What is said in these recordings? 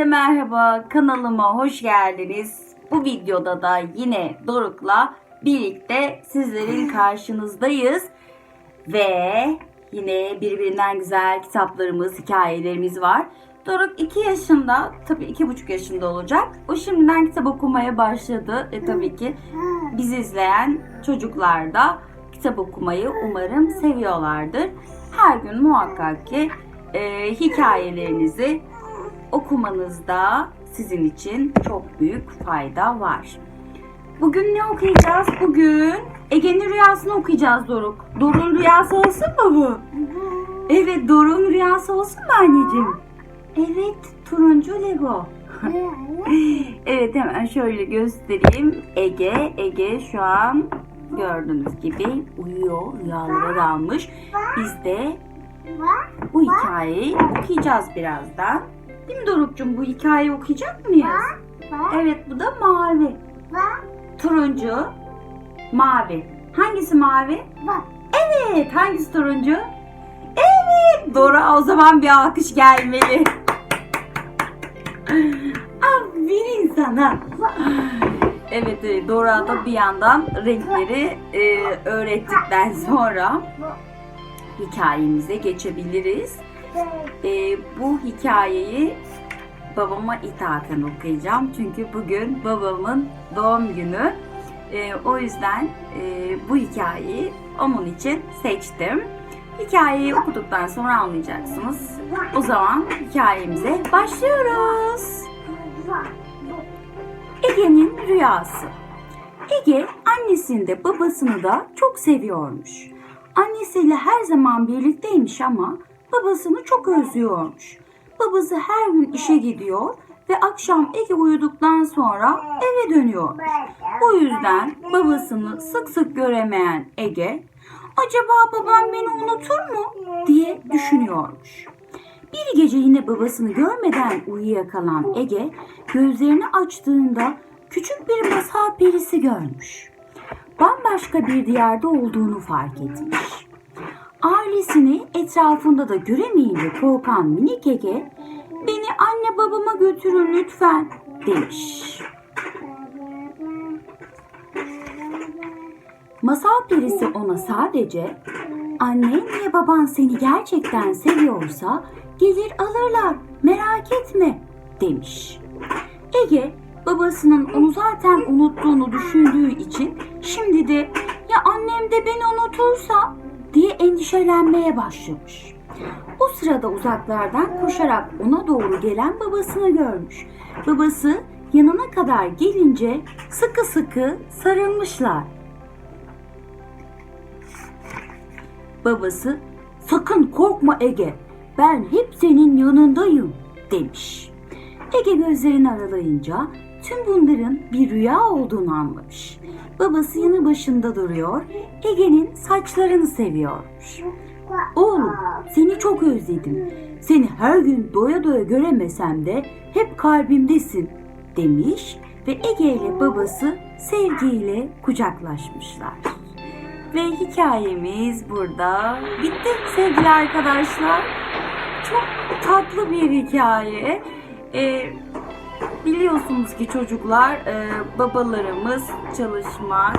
Herkese merhaba, kanalıma hoş geldiniz. Bu videoda da yine Doruk'la birlikte sizlerin karşınızdayız. Ve yine birbirinden güzel kitaplarımız, hikayelerimiz var. Doruk 2 yaşında, tabii 2,5 yaşında olacak. O şimdiden kitap okumaya başladı. E tabii ki bizi izleyen çocuklar da kitap okumayı umarım seviyorlardır. Her gün muhakkak ki e, hikayelerinizi okumanızda sizin için çok büyük fayda var. Bugün ne okuyacağız? Bugün Ege'nin rüyasını okuyacağız Doruk. Doruk'un rüyası olsun mu bu? Evet Doruk'un rüyası olsun mu anneciğim? Evet turuncu Lego. Evet hemen şöyle göstereyim. Ege, Ege şu an gördüğünüz gibi uyuyor, rüyalara dalmış. Biz de bu hikayeyi okuyacağız birazdan. Mi Doruk'cum bu hikayeyi okuyacak mıyız? Evet bu da mavi. Turuncu, mavi. Hangisi mavi? Evet hangisi turuncu? Evet Dora o zaman bir alkış gelmeli. Aferin sana. Evet evet, Dora da bir yandan renkleri e, öğrettikten sonra hikayemize geçebiliriz. E, bu hikayeyi babama ithafen okuyacağım. Çünkü bugün babamın doğum günü. E, o yüzden e, bu hikayeyi onun için seçtim. Hikayeyi okuduktan sonra anlayacaksınız. O zaman hikayemize başlıyoruz. Ege'nin rüyası. Ege annesini de babasını da çok seviyormuş. Annesiyle her zaman birlikteymiş ama babasını çok özlüyormuş. Babası her gün işe gidiyor ve akşam Ege uyuduktan sonra eve dönüyormuş. Bu yüzden babasını sık sık göremeyen Ege, acaba babam beni unutur mu diye düşünüyormuş. Bir gece yine babasını görmeden uyuyakalan Ege gözlerini açtığında küçük bir masal perisi görmüş. Bambaşka bir diyarda olduğunu fark etmiş. Ailesini etrafında da göremeyince korkan minik Ege, beni anne babama götürün lütfen demiş. Masal perisi ona sadece annen ve baban seni gerçekten seviyorsa gelir alırlar merak etme demiş. Ege babasının onu zaten unuttuğunu düşündüğü için şimdi de ya annem de beni unutursa diye endişelenmeye başlamış. O sırada uzaklardan koşarak ona doğru gelen babasını görmüş. Babası yanına kadar gelince sıkı sıkı sarılmışlar. Babası sakın korkma Ege ben hep senin yanındayım demiş. Ege gözlerini aralayınca tüm bunların bir rüya olduğunu anlamış. Babası yanı başında duruyor, Ege'nin saçlarını seviyormuş. Oğlum seni çok özledim. Seni her gün doya doya göremesem de hep kalbimdesin demiş ve Ege ile babası sevgiyle kucaklaşmışlar. Ve hikayemiz burada bitti sevgili arkadaşlar. Çok tatlı bir hikaye. Ee, biliyorsunuz ki çocuklar e, babalarımız çalışmak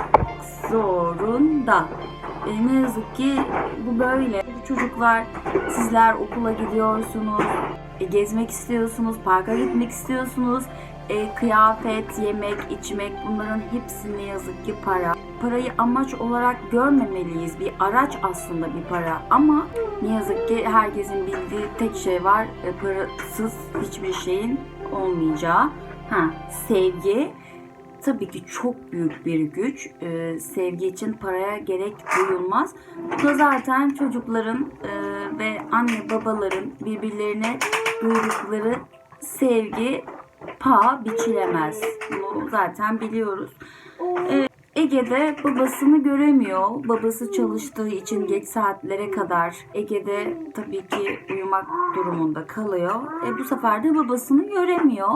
zorunda. E, ne yazık ki bu böyle. Çocuklar sizler okula gidiyorsunuz, e, gezmek istiyorsunuz, parka gitmek istiyorsunuz. E, kıyafet, yemek, içmek bunların hepsi ne yazık ki para. Parayı amaç olarak görmemeliyiz. Bir araç aslında bir para ama ne yazık ki herkesin bildiği tek şey var. E, parasız hiçbir şeyin olmayacağı. Ha, sevgi tabii ki çok büyük bir güç. Ee, sevgi için paraya gerek duyulmaz. Bu da zaten çocukların e, ve anne babaların birbirlerine duydukları sevgi paha biçilemez. Bunu zaten biliyoruz. Ee, Ege'de babasını göremiyor. Babası çalıştığı için geç saatlere kadar Ege'de tabii ki uyumak durumunda kalıyor. E, bu sefer de babasını göremiyor.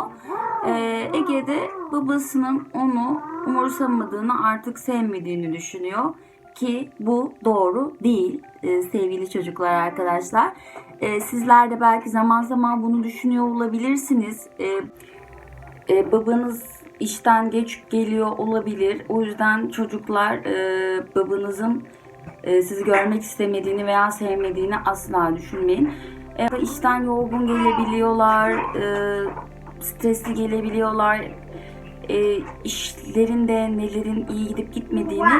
E, Ege'de babasının onu umursamadığını artık sevmediğini düşünüyor. ki bu doğru değil e, sevgili çocuklar arkadaşlar. E, sizler de belki zaman zaman bunu düşünüyor olabilirsiniz. E, e, babanız işten geç geliyor olabilir. O yüzden çocuklar e, babanızın e, sizi görmek istemediğini veya sevmediğini asla düşünmeyin. E, işten yorgun gelebiliyorlar, e, stresli gelebiliyorlar. E, işlerinde nelerin iyi gidip gitmediğini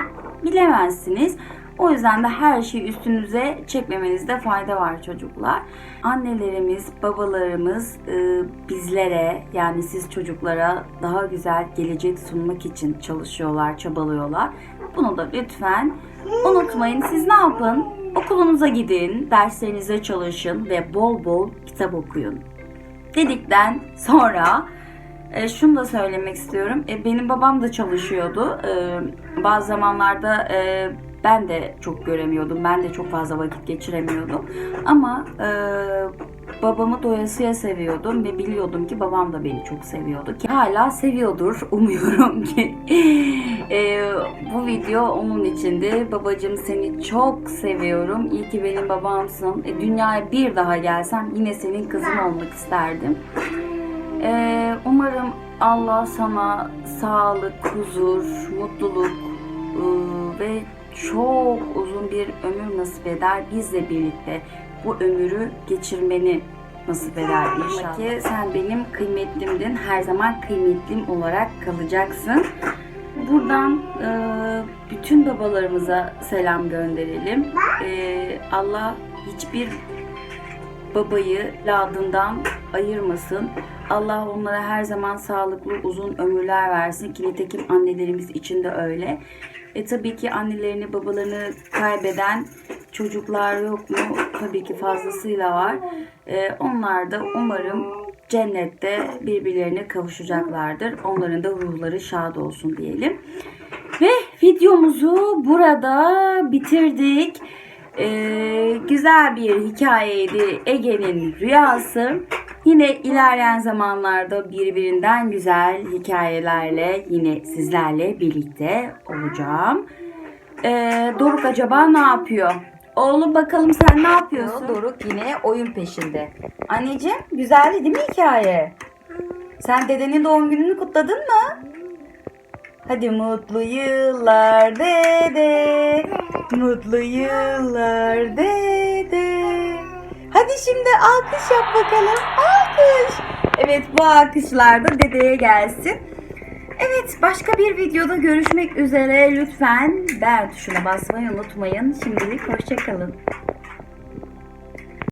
bilemezsiniz. O yüzden de her şeyi üstünüze çekmemenizde fayda var çocuklar. Annelerimiz, babalarımız e, bizlere yani siz çocuklara daha güzel gelecek sunmak için çalışıyorlar, çabalıyorlar. Bunu da lütfen unutmayın. Siz ne yapın? Okulunuza gidin, derslerinize çalışın ve bol bol kitap okuyun. Dedikten sonra e, şunu da söylemek istiyorum. E, benim babam da çalışıyordu. E, bazı zamanlarda e, ben de çok göremiyordum. Ben de çok fazla vakit geçiremiyordum. Ama e, babamı doyasıya seviyordum ve biliyordum ki babam da beni çok seviyordu. Ki hala seviyordur umuyorum ki. E, bu video onun içindi. Babacığım seni çok seviyorum. İyi ki benim babamsın. E, dünyaya bir daha gelsem yine senin kızın olmak isterdim. Ee, umarım Allah sana sağlık, huzur, mutluluk ıı, ve çok uzun bir ömür nasip eder. Bizle birlikte bu ömürü geçirmeni nasip eder inşallah. Ki sen benim kıymetlimdin. Her zaman kıymetlim olarak kalacaksın. Buradan e, bütün babalarımıza selam gönderelim. E, Allah hiçbir babayı ladından ayırmasın. Allah onlara her zaman sağlıklı uzun ömürler versin ki nitekim annelerimiz için de öyle. E tabii ki annelerini babalarını kaybeden çocuklar yok mu? Tabii ki fazlasıyla var. E, onlar da umarım cennette birbirlerine kavuşacaklardır. Onların da ruhları şad olsun diyelim. Ve videomuzu burada bitirdik. Ee, güzel bir hikayeydi Ege'nin rüyası. Yine ilerleyen zamanlarda birbirinden güzel hikayelerle yine sizlerle birlikte olacağım. Ee, Doruk acaba ne yapıyor? Oğlum bakalım sen ne yapıyorsun? Doruk yine oyun peşinde. Anneciğim güzeldi değil mi hikaye? Sen dedenin doğum gününü kutladın mı? Hadi mutlu yıllar dede. Mutlu yıllar dede. Şimdi alkış yap bakalım. Alkış. Evet bu alkışlar da dedeye gelsin. Evet başka bir videoda görüşmek üzere. Lütfen beğen tuşuna basmayı unutmayın. Şimdilik hoşçakalın.